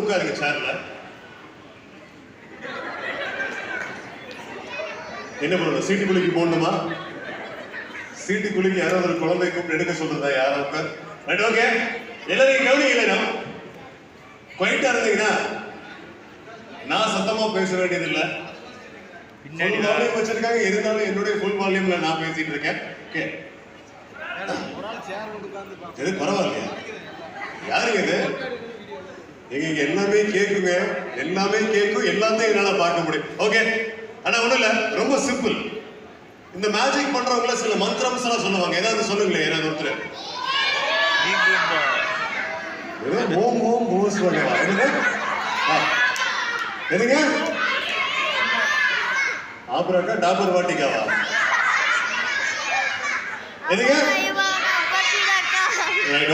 உட்காருங்க சேர்ல என்ன பண்ணணும்? சீட்டு குலுக்கி போடணுமா? சீட்டு குலுக்கி யாராவது ஒரு குழந்தை கூப்பிட்டு எடுக்க சொல்றதா? யாரோ உட்கார். ரைட் ஓகே எல்லாரையும் கவனிக்கலைனா குவைட்டா இருந்தீங்கன்னா நான் சத்தமா பேச வேண்டியது இல்ல வால்யூம் வச்சிருக்காங்க. இருந்தாலும் என்னுடைய ஃபுல் வால்யூம்ல நான் பேசிட்டு இருக்கேன். ஓகே இது பரவாயில்லையா? யாருங்க இது? எங்க இங்க எல்லாமே கேக்குங்க. எல்லாமே கேக்கும் எல்லாத்தையும் என்னால பார்க்க முடியும். ஓகே ஆனா ஒண்ணும் இல்ல. ரொம்ப சிம்பிள் இந்த மேஜிக் பண்றவங்கள சில மந்திரம்ஸ் எல்லாம் சொல்லுவாங்க. ஏதாவது சொல்லுங்களேன் யாராவது ஒருத்தர். ஓம் ஓம் ஓம் சொல்லுங்க. என்னங்க? ஆபரக்கா டாபர் வாட்டிக்காவா? என்னங்க?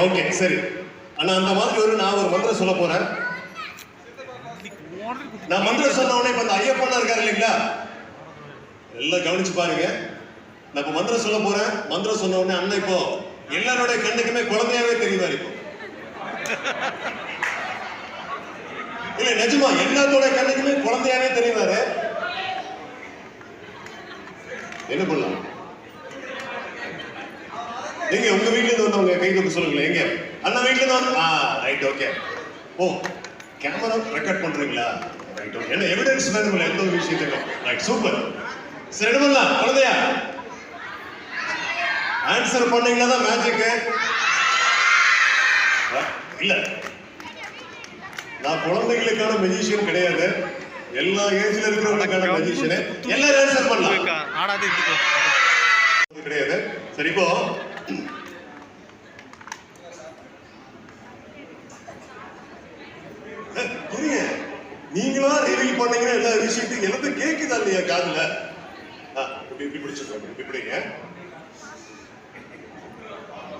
ஓகே சரி. ஆனா அந்த மாதிரி ஒரு நான் ஒரு மந்திரம் சொல்ல போறேன். நான் மந்திரம் சொன்ன உடனே இப்ப அந்த ஐயப்பனா இருக்காரு இல்லைங்களா? எல்லாம் கவனிச்சு பாருங்க. நான் இப்ப மந்திரம் சொல்ல போறேன். மந்திரம் சொன்ன உடனே அண்ணன் இப்போ எல்லாருடைய கண்ணுக்குமே குழந்தையாவே தெரியுவாரு இப்போ. இல்ல நிஜமா எல்லாத்தோட கண்ணுக்குமே குழந்தையாவே தெரியுவாரு என்ன பண்ணலாம்? நீங்க உங்க வீட்டுல இருந்து வந்தவங்க கை தூக்க சொல்லுங்களேன். எங்க? அண்ணா வீட்ல இருந்து ஆ ரைட் ஓகே ஓ கேமரா ரெக்கார்ட் பண்றீங்களா? ரைட் ஓகே என்ன எவிடன்ஸ் வேணும்ல எந்த ஒரு விஷயத்துக்கும். ரைட் சூப்பர் சரி பண்ணலாம் குழந்தையா? ஆன்சர் பண்ணீங்கன்னா தான் மேஜிக் இல்ல. நான் குழந்தைகளுக்கான மெஜிஷியன் கிடையாது. எல்லா ஏஜ்ல இருக்கிறவங்களுக்கான மெஜிஷியன் எல்லாரும் ஆன்சர் பண்ணலாம். கிடையாது. சரி இப்போ அஹ், இருங்க நீங்களா ரிவீல் பண்ணீங்கன்னா இது விஷயத்தையும் கேக்குதா இல்லையா காதுல? இப்படி இப்படி பிடிச்சிருக்கோம் இப்படி பிடிங்க.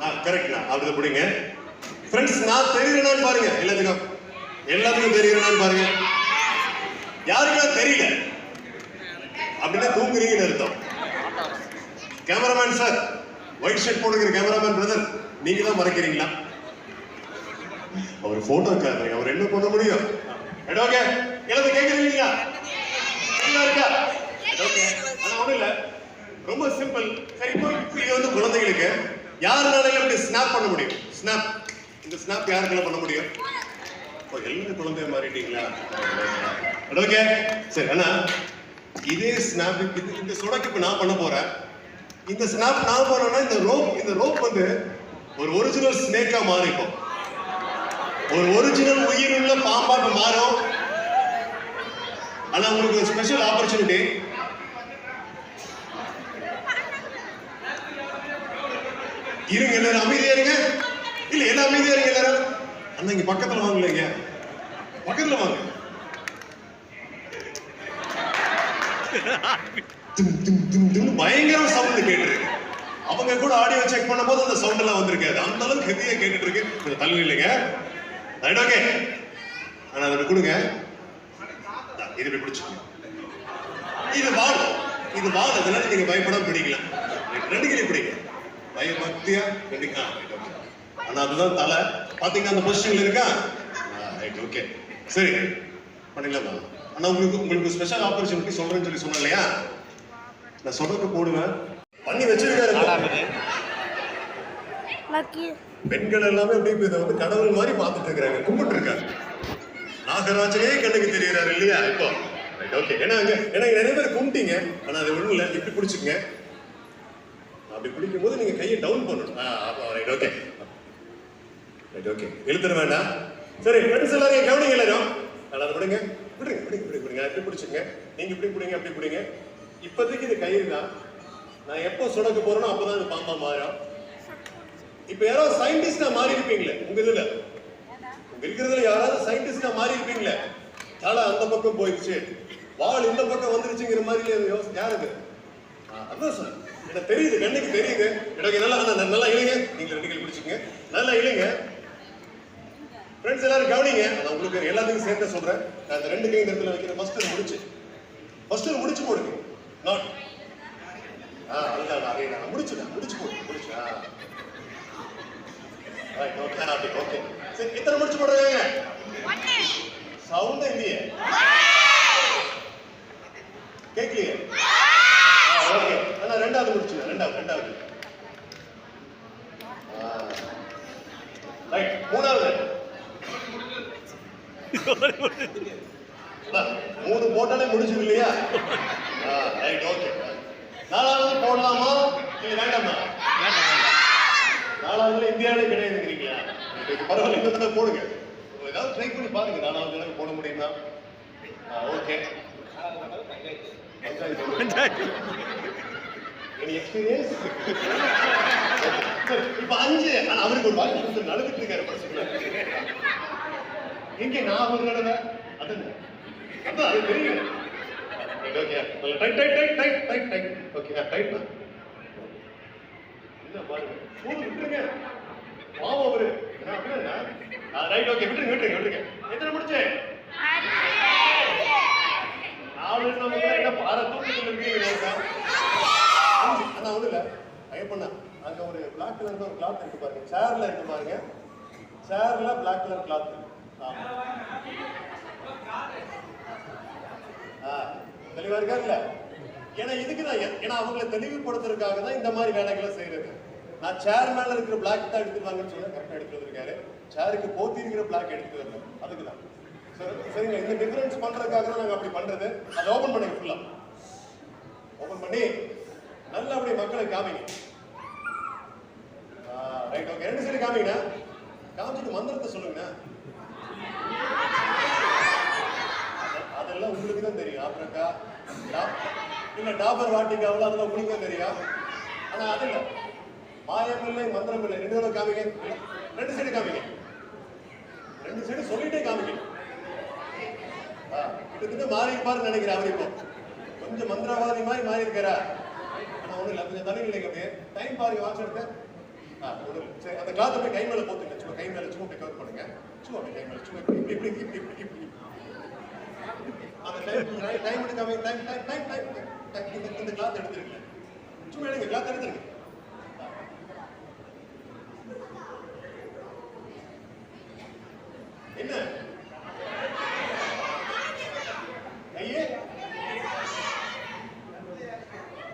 ஆ கரெக்ட்ண்ணா அப்படி பிடிங்க. ஃப்ரெண்ட்ஸ் நான் தெரியுறேனான்னு பாருங்க. எல்லாத்துக்கும். எல்லாத்துக்கும் தெரியுறேனான்னு பாருங்க. யாருக்கெல்லாம் தெரியல? அப்படின்னா தூங்குறீங்கன்னு அர்த்தம். கேமராமேன் சார் ஒயிட் ஷர்ட் போட்டுக்கிற கேமராமேன் பிரதர் நீங்க தான் மறைக்கிறீங்களா? அவர் போட்டோ இருக்காரு அவர் என்ன பண்ண முடியும்? ரைட் ஓகே எல்லாரும் கேக்குறீங்களா? இருக்கா? ஓகே ஆனா ஒண்ணும் ரொம்ப சிம்பிள் சரி இப்போ இப்போ வந்து குழந்தைகளுக்கு யாருனால இப்படி ஸ்னாப் பண்ண முடியும்? ஸ்னாப் இந்த ஸ்னாப் யாருக்கெல்லாம் பண்ண முடியும்? இப்போ எல்லாரும் குழந்தைய மாறிட்டீங்களா? ஓகே சரி ஆனா இதே ஸ்னாப் இது இந்த சொடக்கு இப்போ நான் பண்ண போறேன். இந்த ஸ்னாப் நான் பண்ணேன்னா இந்த ரோப் இந்த ரோப் வந்து ஒரு ஒரிஜினல் ஸ்னேக்கா மாறிப்போம். ஒரு ஒரிஜினல் உயிருள்ள பாம்பா மாறும். ஆனா உங்களுக்கு ஒரு ஸ்பெஷல் ஆப்பர்ச்சுனிட்டி இருங்க எல்லாரும் அமைதியா இருங்க. இல்ல எல்லாம் அமைதியா இருங்க எல்லாரும். அண்ணா இங்க பக்கத்துல வாங்கலைங்க பக்கத்துல வாங்க. பயங்கர சவுண்ட் கேட்டுருக்கு. அவங்க கூட ஆடியோ செக் பண்ணும்போது அந்த சவுண்ட் எல்லாம் வந்திருக்காது. அந்த அளவுக்கு ஹெவியா கேட்டுட்டு இருக்கு. கொஞ்சம் தள்ளி இல்லைங்க ரைட் ஓகே ஆனா அதை கொடுங்க. இது இப்படி இது வால் இது வால் அதனால நீங்க பயப்படாம பிடிக்கலாம் ரெண்டு கிளி பிடிங்க. பயபக்தியா ஓகே ஆனா அதுதான் தலை. பாத்தீங்கன்னா அந்த பொசிஷன்ல இருக்கா? ரைட் ஓகே சரி. பண்ணிடலாமா ஆனா உங்களுக்கு உங்களுக்கு ஸ்பெஷல் ஆப்பர்ச்சுனிட்டி சொல்றேன்னு சொல்லி சொன்னேன் இல்லையா? நான் சொல்றதுக்கு போடுவேன். பண்ணி வச்சிருக்காரு. பெண்கள் எல்லாமே அப்படியே இதை வந்து கடவுள் மாதிரி பார்த்துட்டு இருக்காங்க கும்பிட்டு இருக்காங்க நாகராஜனே கண்ணுக்கு தெரியறாரு இல்லையா? இப்போ ரைட் ஓகே ஏன்னா ஏன்னா நிறைய பேர் கும்பிட்டீங்க. ஆனா அது ஒண்ணும் இல்லை. இப்படி பிடிச்சுக்கங்க அப்படி பிடிக்கும் போது நீங்க கையை டவுன் பண்ணணும். ரைட் ஓகே ரைட் ஓகே எழுத்துற வேண்டாம். சரி ஃப்ரெண்ட்ஸ் எல்லாரும் கவனிங்க எல்லாரும். நல்லா விடுங்க விடுங்க விடுங்க விடுங்க விடுங்க இப்படி பிடிச்சிங்க நீங்க இப்படி பிடிங்க அப்படி பிடிங்க இப்போதைக்கு இது கயிறு தான். நான் எப்போ சுடக்க போறேனோ அப்பதான் இது பாம்பா மாறும். இப்ப யாரோ சயின்டிஸ்டா மாறி இருப்பீங்களே உங்க இதுல? இருக்கிறதுல யாராவது சயின்டிஸ்டா மாறி இருப்பீங்களே தலை அந்த பக்கம் போயிடுச்சு. வால் இந்த பக்கம் வந்துருச்சுங்கிற மாதிரி யாருக்கு அதான் சார். எனக்கு தெரியுது கண்ணுக்கு தெரியுது. எனக்கு நல்லா நல்லா நல்லா இழுங்க நீங்க ரெண்டு கேள்வி பிடிச்சிங்க நல்லா இல்லைங்க. ஃப்ரெண்ட்ஸ் எல்லாரும் கவனிங்க. நான் உங்களுக்கு எல்லாத்துக்கும் சேர்த்து சொல்றேன். நான் இந்த ரெண்டு கை இந்த இடத்துல வைக்கிறேன் ஃபர்ஸ்ட் முடிச்சு. ஃபர்ஸ்ட் முடிச்சு போடுங்க. நாட் ஆ அதுதான் அதே நான் முடிச்சுட்டேன் முடிச்சு போடு முடிச்சு. ஆ. ரைட் ஓகே ஓகே சரி எத்தனை முடிச்சு போடுறீங்க? சவுண்ட் இல்லையே கேட்கலையே ஓகே. ஆனா ரெண்டாவது முடிச்சுங்க ரெண்டாவது ரெண்டாவது. ரைட் மூணாவது. மூணு போட்டாலே முடிச்சது இல்லையா? Right okay. நாலாவது போடலாமா? இல்ல வேண்டாமா. நாலாவதுல இந்தியாவிலே கிடையாதுங்கிறீங்களா? பரவாயில்ல. இந்த தடவை போடுங்க. ஏதாவது ட்ரை பண்ணி பாருங்க. நாலாவது தடவை போட முடியுமா ஓகே எக்ஸ்பீரியன்ஸ் இப்ப அஞ்சு. ஆனா அவருக்கு ஒரு வாய்ப்பு கொடுத்து நடந்துட்டு இருக்காரு எங்க நான் ஒரு தடவை. அதான். அதான் அது தெரியும் okay tight tight tight tight tight tight okay tight தான் என்ன பாருங்க. விட்டுருங்க பாவம் அவரு. ரைட் ஓகே விட்டுருங்க விட்டுருங்க விட்டுருங்க. எத்தனை முடிச்சேன் நாலு நம்ம என்ன பாறை தூக்கத்துல இருக்கீங்க ஆனா ஒண்ணு இல்ல ஐயப்பண்ணா அங்க ஒரு பிளாக் கலர்ல ஒரு கிளாத் இருக்கு பாருங்க சேர்ல இருக்கு பாருங்க. சேர்ல பிளாக் கலர் கிளாத் தெளிவா இருக்காருல்ல? ஏன்னா இதுக்கு தான் ஏன்னா அவங்களை தெளிவுபடுத்துறதுக்காக தான் இந்த மாதிரி வேலைகளை செய்யறது. நான் சேர் மேல இருக்கிற பிளாக் தான் எடுத்து வாங்கன்னு சொன்னா கரெக்டா எடுத்து வந்திருக்காரு. சேருக்கு போத்தி இருக்கிற பிளாக் எடுத்து வரணும். அதுக்கு தான். சரி சரிங்க இந்த டிஃபரன்ஸ் பண்றதுக்காக தான் நாங்க அப்படி பண்றது. அதை ஓபன் பண்ணுங்க ஃபுல்லா ஓபன் பண்ணி நல்லா அப்படியே மக்களை காமிங்க. ரைட் ஓகே ரெண்டு சைடு காமிங்கண்ணா. காமிச்சிட்டு மந்திரத்தை சொல்லுங்கண்ணா. அதெல்லாம் உங்களுக்கு தான் தெரியும் ஆப்ரக்கா. இல்ல டாபர் வாட்டிக்காவில் அதெல்லாம் உங்களுக்கு தான் தெரியும். ஆனா அது இல்லை. மாயமில்லை மந்திரமில்லை. மந்திரம் இல்லை ரெண்டு தடவை காமிங்க. ரெண்டு சைடு காமிங்க. ரெண்டு சைடு சொல்லிட்டே காமிங்க. கிட்டத்தட்ட மாறி இருப்பாருன்னு நினைக்கிறேன் அவர் இப்போ. கொஞ்சம் மந்திரவாதி மாதிரி மாறி இருக்கிறா ஒன்றும் இல்லை. இல்ல கொஞ்சம் தண்ணி இல்லைங்க அப்படியே. டைம் பாருங்க வாட்ச் எடுத்தேன் ஆ சரி அந்த கிளாத்தை போய் கை மேலே போத்துங்க சும்மா கை மேலே சும்மா கவர் பண்ணுங்க. சும்மா அப்படி கை மேலே சும்மா இப்படி இப்படி இப்படி இப்படி இப்படி இப்படி. அந்த டைம் டைம் எடுக்காம time time time time time இந்த இந்த கிளாத் எடுத்துருங்க. சும்மா எடுங்க கிளாத் எடுத்துருங்க என்ன ஐயே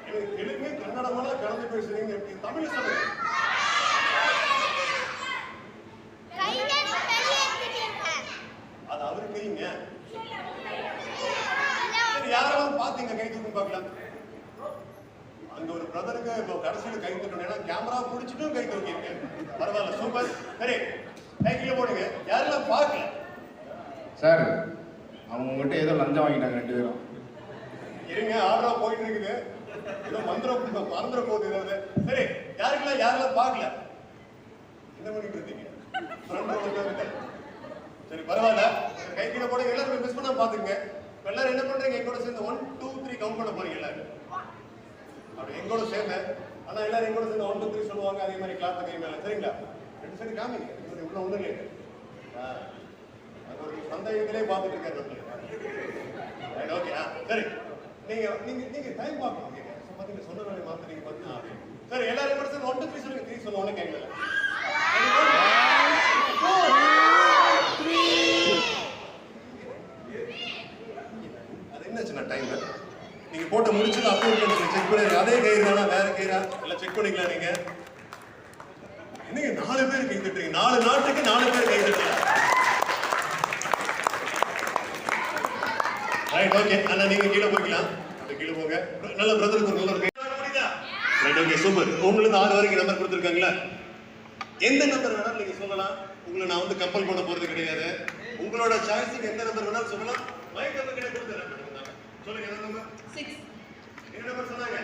எனக்கு தெலுங்கு கன்னடமெல்லாம் கலந்து பேசுறீங்க எப்படி தமிழ் சொல்லுங்க அது அவரு கைங்க சரி பாத்தீங்க கை தூக்கி பார்க்கலாம் அங்க ஒரு பிரதருக்கு இப்போ கடைசியில கை தூக்கணும். கேமரா பிடிச்சிட்டும் கை தூக்கிருக்கேன் பரவாயில்ல சூப்பர் சரி கை கீழே போடுங்க. யாரெல்லாம் பார்க்கல? சார் அவங்க உங்ககிட்ட ஏதோ லஞ்சம் வாங்கிட்டாங்க ரெண்டு பேரும். இருங்க ஆர்டரா போயிட்டு இருக்குது. ஏதோ மந்திரம் மந்திர போகுது ஏதாவது. சரி யாருக்கெல்லாம் யாரெல்லாம் பார்க்கல? என்ன பண்ணிட்டு உட்கார்ந்துட்டு. சரி பரவாயில்ல. கை கீழே போடுங்க. எல்லாரும் மிஸ் பண்ணாம பாத்துங்க இப்ப எல்லாரும் என்ன பண்றீங்க எங்கூட சேர்ந்து ஒன் டூ த்ரீ கவுண்ட் பண்ண போறீங்க எல்லாரும். அப்படி எங்கூட சேர்ந்து ஆனா எல்லாரும் எங்கூட சேர்ந்து ஒன் டூ த்ரீ சொல்லுவாங்க அதே மாதிரி கிளாத் கை சரிங்களா? ரெண்டு சரி காமிங்க இது உள்ள ஒண்ணு கேட்டு அது ஒரு சந்தேகத்திலே பார்த்துட்டு இருக்காரு நம்மளுக்கு ஓகே சரி. நீங்க நீங்க நீங்க டைம் பார்க்கணும். நீங்க சொன்ன வேலையை மாத்திரீங்க பார்த்தீங்கன்னா சரி எல்லாரும் கூட சேர்ந்து ஒன் டூ த்ரீ சொல்லுங்க. த்ரீ சொல்லுவாங்க கேட்கல அது என்ன சின்ன டைம் நீங்க போட்ட முடிச்சது அப்லோட் பண்ணி செக் பண்ணி அதே கயிறு தானா வேற கயிறா பண்ணிக்கலாம் நீங்க? என்னங்க நாலு பேர் கை தட்டுறீங்க? நாலு நாட்டுக்கு நாலு பேர் கை தட்டுறீங்க. ரைட் ஓகே அண்ணா நீங்க கீழே போய்க்கலாம். கீழே போங்க. நல்ல பிரதருக்கு நல்ல ரைட் ஓகே சூப்பர் உங்களுக்கு ஆறு வரைக்கும் நம்பர் கொடுத்துருக்காங்களா? எந்த நம்பர் வேணாலும் நீங்க சொல்லலாம். உங்களை நான் வந்து கம்பல் பண்ண போறது கிடையாது. உங்களோட சாய்ஸுக்கு எந்த நம்பர் வேணாலும் சொல்லலாம். மைக் நம்பர் கிட்ட கொடுத்துறேன் சொல்லுங்க என்ன நம்பர் என்ன நம்பர் சொன்னாங்க?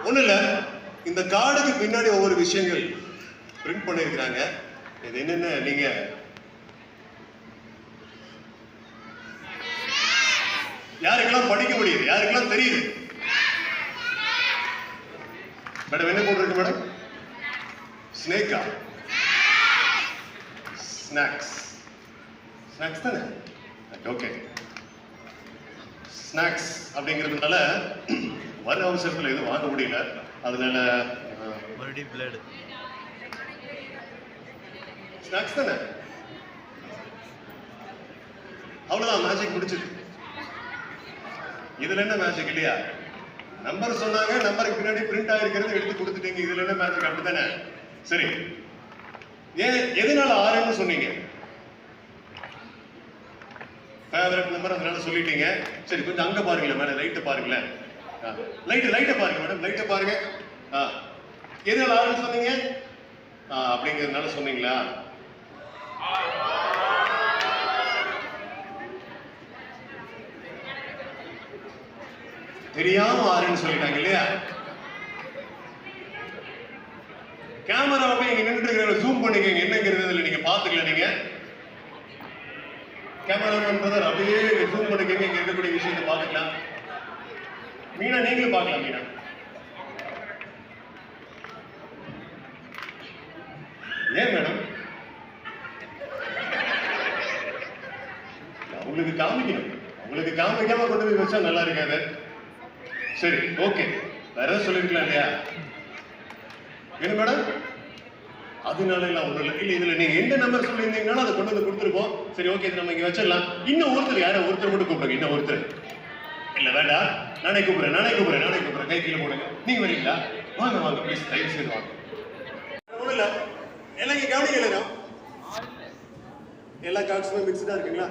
ஒன்றும் இல்லை. இந்த கார்டுக்கு பின்னாடி ஒவ்வொரு விஷயங்கள் பிரிண்ட் பண்ணிருக்கிறாங்க இது என்னென்ன நீங்கள் யாருக்கெல்லாம் தெரியுது? மேடம் என்ன போட்டிருக்கு மேடம் ஸ்னேக்கா ஸ்நாக்ஸ் ஸ்நாக்ஸ் தானே? ஓகே ஸ்நாக்ஸ் அப்படிங்கிறதுனால வர அவசரத்தில் எதுவும் வாங்க முடியல. அதனால மறுபடியும் பிளேடு ஸ்நாக்ஸ் தானே? அவ்வளவுதான் மேஜிக் முடிச்சது இதுல என்ன மேஜிக் இல்லையா? நம்பர் சொன்னாங்க நம்பருக்கு பின்னாடி பிரிண்ட் ஆயிருக்கிறது எடுத்து கொடுத்துட்டீங்க. இதுல என்ன மேஜிக் அப்படித்தானே? சரி. ஏன் எதனால ஆறுன்னு சொன்னீங்க? ஃபேவரட் நம்பர் அதனால சொல்லிட்டீங்க. சரி கொஞ்சம் அங்க பாருங்களேன் மேடம். லைட்டை பாருங்களேன். லைட்டு லைட்டை பாருங்க மேடம். லைட்டை பாருங்க. ஆ எதனால ஆறுன்னு சொன்னீங்க? ஆ அப்படிங்கிறதுனால சொன்னீங்களா? தெரியாம ஆறுன்னு சொல்லிட்டாங்க இல்லையா? கேமராவை இங்க நின்று ஜூம் பண்ணிக்கங்க என்னங்கிறது நீங்க பாத்துக்கல நீங்க. கேமராமேன் பிரதர் அப்படியே ஜூம் பண்ணிக்கங்க இங்க இருக்கக்கூடிய விஷயத்தை பாத்துக்கலாம் மீனா நீங்களும் பார்க்கலாம் மீனா. ஏன் மேடம்? அவங்களுக்கு காமிக்கணும். அவங்களுக்கு காமிக்காம கொண்டு போய் வச்சா நல்லா இருக்காது. சரி ஓகே வேற ஏதாவது சொல்லிருக்கலாம் இல்லையா? என்ன மேடம் அதனால எல்லாம் ஒண்ணும் இல்லை. இல்ல இதுல நீங்க எந்த நம்பர் சொல்லியிருந்தீங்கன்னா அதை கொண்டு வந்து கொடுத்துருப்போம். சரி ஓகே இது நம்ம இங்க வச்சிடலாம். இன்னும் ஒருத்தர் யாரோ ஒருத்தர் மட்டும் கூப்பிடுங்க இன்னும் ஒருத்தர். இல்ல வேண்டாம். நானே கூப்பிடுறேன் நானே கூப்பிடுறேன் நானே கூப்பிடுறேன். கை கீழே போடுங்க. நீங்க வரீங்களா? வாங்க வாங்க ப்ளீஸ் தயவு செய்து வாங்க. ஒண்ணும் இல்ல. எல்லாம் இங்க கவனிக்கல எல்லா கார்ட்ஸுமே மிக்ஸ்டா இருக்குங்களா?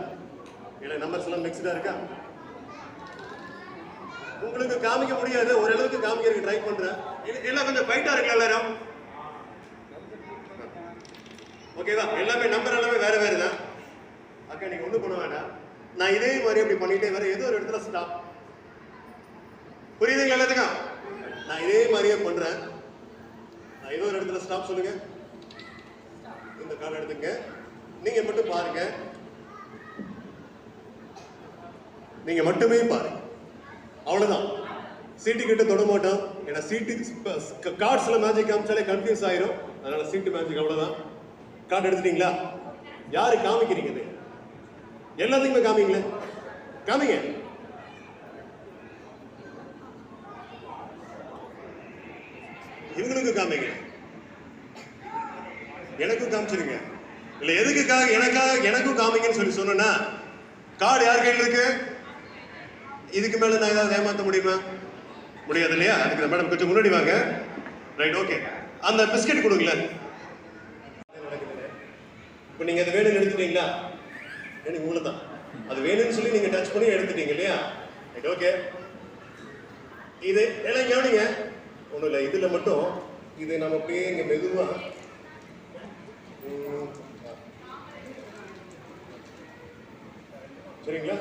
இல்லை நம்பர்ஸ் எல்லாம் மிக்ஸ்டா இருக்கா? உங்களுக்கு காமிக்க முடியாது ஓரளவுக்கு காமிக்கிறதுக்கு ட்ரை பண்றேன். எல்லாம் கொஞ்சம் ஃபைட்டா இருக்குல்ல எல்லாரும்? ஓகேவா எல்லாமே நம்பர் எல்லாமே வேற வேற தான் அக்கா நீங்க ஒண்ணு பண்ண வேண்டாம். நான் இதே மாதிரி அப்படி பண்ணிட்டே வேற ஏதோ ஒரு இடத்துல ஸ்டாப் புரியுதுங்க எல்லாத்துக்கும்? நான் இதே மாதிரியே பண்றேன். நான் ஏதோ ஒரு இடத்துல ஸ்டாப் சொல்லுங்க. இந்த கால் எடுத்துங்க. நீங்க மட்டும் பாருங்க. நீங்க மட்டுமே பாருங்க. அவ்வளோதான் சீட்டு கிட்ட தொட மாட்டோம். ஏன்னா சீட்டு கார்ட்ஸில் மேஜிக் காமிச்சாலே கன்ஃபியூஸ் ஆயிரும். அதனால சீட்டு மேஜிக் அவ்வளோதான் கார்டு எடுத்துட்டீங்களா? யாரு காமிக்கிறீங்க இது? எல்லாத்துக்குமே காமிங்களே. காமிங்க. இவங்களுக்கு காமிங்க. எனக்கும் காமிச்சிருங்க. இல்ல எதுக்குக்காக எனக்காக எனக்கும் காமிங்கன்னு சொல்லி சொன்னா கார்டு யார் கையில் இருக்கு? இதுக்கு மேல நான் ஏதாவது ஏமாத்த முடியுமா? முடியாது இல்லையா? அதுக்கு மேடம் கொஞ்சம் முன்னாடி வாங்க. ரைட் ஓகே அந்த பிஸ்கட் கொடுங்களேன். இப்போ நீங்க அது வேணும்னு எடுத்துட்டீங்களா? எனக்கு உங்களை தான் அது வேணும்னு சொல்லி நீங்க டச் பண்ணி எடுத்துட்டீங்க இல்லையா? ரைட் ஓகே இது எல்லாம் கவனிங்க. ஒன்றும் இல்லை இதில் மட்டும் இது நம்ம அப்படியே இங்கே மெதுவாக சரிங்களா?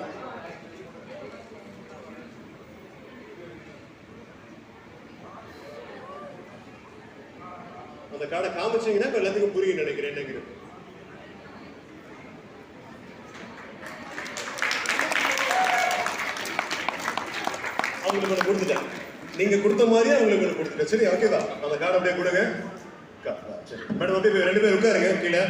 அந்த கார்டை காமிச்சீங்கன்னா இப்ப எல்லாத்துக்கும் புரியும் நினைக்கிறேன் என்னங்கிறது அவங்களுக்கு ஒன்று கொடுத்துட்டேன். நீங்க கொடுத்த மாதிரியே அவங்களுக்கு ஒன்று கொடுத்துட்டேன். சரி ஓகேவா அந்த கார்டு அப்படியே கொடுங்க. சரி. மேடம் அப்படியே ரெண்டு பேர் உட்காருங்க கீழே.